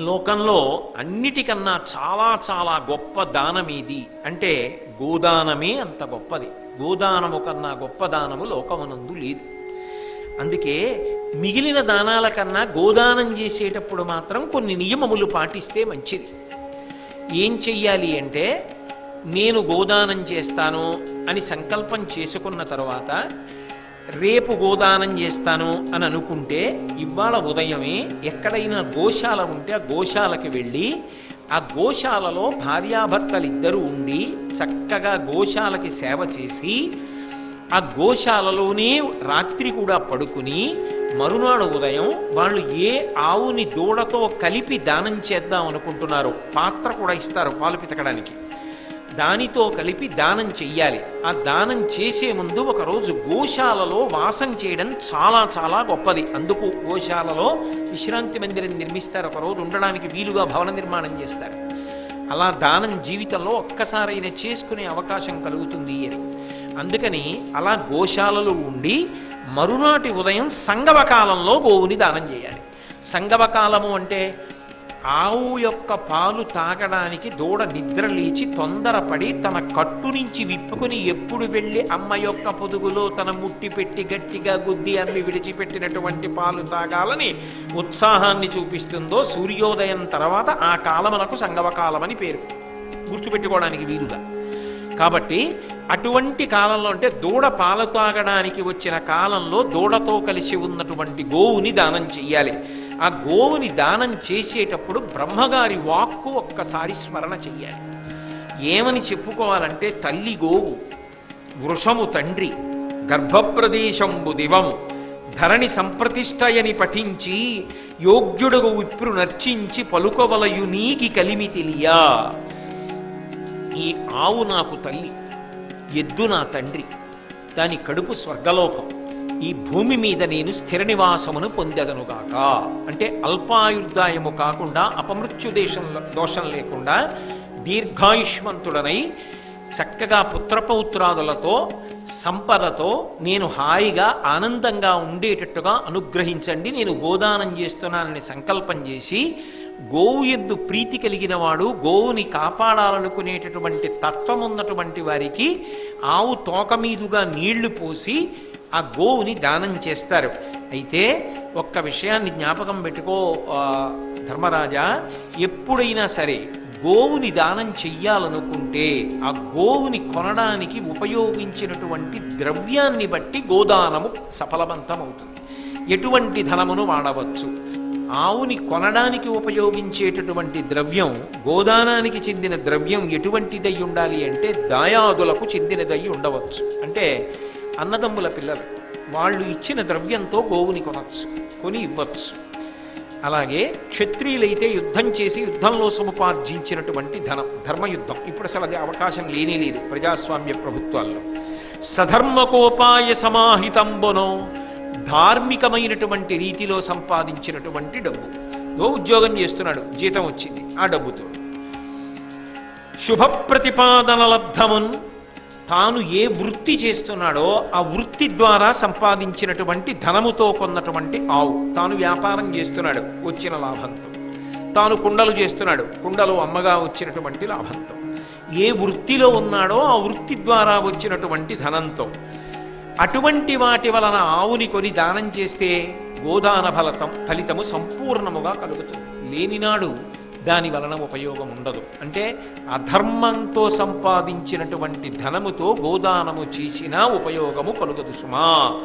లోకంలో అన్నిటికన్నా చాలా చాలా గొప్ప దానం ఇది అంటే గోదానమే అంత గొప్పది. గోదానము కన్నా గొప్ప దానము లోకమునందు లేదు. అందుకే మిగిలిన దానాల కన్నా గోదానం చేసేటప్పుడు మాత్రం కొన్ని నియమములు పాటిస్తే మంచిది. ఏం చెయ్యాలి అంటే నేను గోదానం చేస్తాను అని సంకల్పం చేసుకున్న తర్వాత రేపు గోదానం చేస్తాను అని అనుకుంటే ఇవాళ ఉదయమే ఎక్కడైనా గోశాల ఉంటే ఆ గోశాలకి వెళ్ళి ఆ గోశాలలో భార్యాభర్తలిద్దరూ ఉండి చక్కగా గోశాలకి సేవ చేసి ఆ గోశాలలోనే రాత్రి కూడా పడుకుని మరునాడు ఉదయం వాళ్ళు ఏ ఆవుని దూడతో కలిపి దానం చేద్దాం అనుకుంటున్నారో పాత్ర కూడా ఇస్తారు పాలు పితకడానికి. దానితో కలిపి దానం చెయ్యాలి. ఆ దానం చేసే ముందు ఒకరోజు గోశాలలో వాసం చేయడం చాలా చాలా గొప్పది. అందుకు గోశాలలో విశ్రాంతి మందిరం నిర్మిస్తారు. ఒకరోజు ఉండడానికి వీలుగా భవన నిర్మాణం చేస్తారు. అలా దానం జీవితంలో ఒక్కసారైనా చేసుకునే అవకాశం కలుగుతుంది అని. అందుకని అలా గోశాలలో ఉండి మరునాటి ఉదయం సంగవ కాలంలో గోవుని దానం చేయాలి. సంగవ కాలము అంటే ఆవు యొక్క పాలు తాగడానికి దూడ నిద్ర లేచి తొందరపడి తన కట్టు నుంచి విప్పుకొని ఎప్పుడు వెళ్ళి అమ్మ యొక్క పొదుగులో తన ముట్టి పెట్టి గట్టిగా గుద్ది అమ్మి విడిచిపెట్టినటువంటి పాలు తాగాలని ఉత్సాహాన్ని చూపిస్తుందో సూర్యోదయం తర్వాత ఆ కాలమునకు సంగవకాలమని పేరు. గుర్తుపెట్టుకోవడానికి వీలుగా. కాబట్టి అటువంటి కాలంలో అంటే దూడ పాలు తాగడానికి వచ్చిన కాలంలో దూడతో కలిసి ఉన్నటువంటి గోవుని దానం చెయ్యాలి. ఆ గోవుని దానం చేసేటప్పుడు బ్రహ్మగారి వాక్కు ఒక్కసారి స్మరణ చెయ్యాలి. ఏమని చెప్పుకోవాలంటే తల్లి గోవు వృషము తండ్రి గర్భప్రదేశంబు దివము ధరణి సంప్రతిష్టయని పఠించి యోగ్యుడుగు విప్రు నర్చించి పలుకవలయు నీకి కలిమి తెలియా? ఈ ఆవు నాకు తల్లి ఎద్దు నా తండ్రి దాని కడుపు స్వర్గలోకం. ఈ భూమి మీద నేను స్థిర నివాసమును పొందదనుగాక. అంటే అల్పాయుర్దాయము కాకుండా అపమృత్యు దేశం దోషం లేకుండా దీర్ఘాయుష్మంతుడనై చక్కగా పుత్రపౌత్రాదులతో సంపదతో నేను హాయిగా ఆనందంగా ఉండేటట్టుగా అనుగ్రహించండి. నేను గోదానం చేస్తున్నానని సంకల్పం చేసి గోవు ఎందు ప్రీతి కలిగిన వాడు గోవుని కాపాడాలనుకునేటటువంటి తత్వం ఉన్నటువంటి వారికి ఆవు తోక మీదుగా నీళ్ళు పోసి ఆ గోవుని దానం చేస్తారు. అయితే ఒక్క విషయాన్ని జ్ఞాపకం పెట్టుకో ధర్మరాజా. ఎప్పుడైనా సరే గోవుని దానం చెయ్యాలనుకుంటే ఆ గోవుని కొనడానికి ఉపయోగించినటువంటి ద్రవ్యాన్ని బట్టి గోదానము సఫలవంతమవుతుంది. ఎటువంటి ధనమును వాడవచ్చు? ఆవుని కొనడానికి ఉపయోగించేటటువంటి ద్రవ్యం గోదానానికి చెందిన ద్రవ్యం ఎటువంటిదై ఉండాలి అంటే దాయాదులకు చెందినదై ఉండవచ్చు. అంటే అన్నదమ్ముల పిల్లలు. వాళ్ళు ఇచ్చిన ద్రవ్యంతో గోవుని కొనవచ్చు కొని ఇవ్వచ్చు. అలాగే క్షత్రియులైతే యుద్ధం చేసి యుద్ధంలో సముపార్జించినటువంటి ధనం ధర్మయుద్ధం. ఇప్పుడు అసలు అది అవకాశం లేనే లేదు ప్రజాస్వామ్య ప్రభుత్వాల్లో. సధర్మకోపాయ సమాహితంబునో ధార్మికమైనటువంటి రీతిలో సంపాదించినటువంటి డబ్బు. ఓ ఉద్యోగం చేస్తున్నాడు జీతం వచ్చింది ఆ డబ్బుతో శుభ ప్రతిపాదన లబ్ధమున్ తాను ఏ వృత్తి చేస్తున్నాడో ఆ వృత్తి ద్వారా సంపాదించినటువంటి ధనముతో కొన్నటువంటి ఆవు. తాను వ్యాపారం చేస్తున్నాడు వచ్చిన లాభంతో. తాను కుండలు చేస్తున్నాడు కుండలు అమ్మగా వచ్చినటువంటి లాభంతో. ఏ వృత్తిలో ఉన్నాడో ఆ వృత్తి ద్వారా వచ్చినటువంటి ధనంతో. అటువంటి వాటి వలన ఆవుని కొని దానం చేస్తే గోదాన ఫలతం ఫలితము సంపూర్ణముగా కలుగుతుంది. లేనినాడు దాని వలన ఉపయోగం ఉండదు. అంటే అధర్మంతో సంపాదించినటువంటి ధనముతో గోదానము చేసినా ఉపయోగము కలుగదు సుమా.